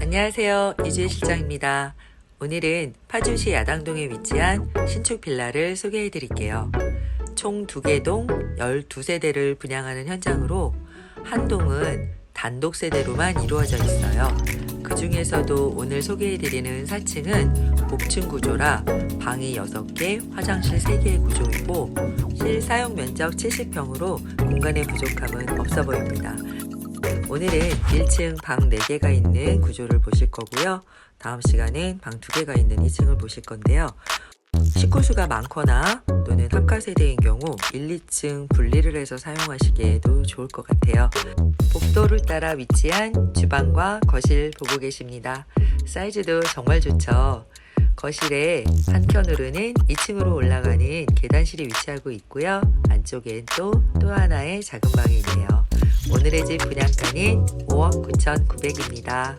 안녕하세요. 이주혜 실장입니다. 오늘은 파주시 야당동에 위치한 신축 빌라를 소개해 드릴게요. 총 2개 동 12세대를 분양하는 현장으로 한 동은 단독 세대로만 이루어져 있어요. 그 중에서도 오늘 소개해 드리는 4층은 복층 구조라 방이 6개, 화장실 3개의 구조이고 실 사용 면적 70평으로 공간의 부족함은 없어 보입니다. 오늘은 1층 방 4개가 있는 구조를 보실 거고요. 다음 시간엔 방 2개가 있는 2층을 보실 건데요. 식구수가 많거나 또는 합가 세대인 경우 1, 2층 분리를 해서 사용하시기에도 좋을 것 같아요. 복도를 따라 위치한 주방과 거실 보고 계십니다. 사이즈도 정말 좋죠. 거실에 한켠으로는 2층으로 올라가는 계단실이 위치하고 있고요. 안쪽엔 또 또 하나의 작은 방이 있네요. 오늘의 집 분양가는 5억 9,900입니다.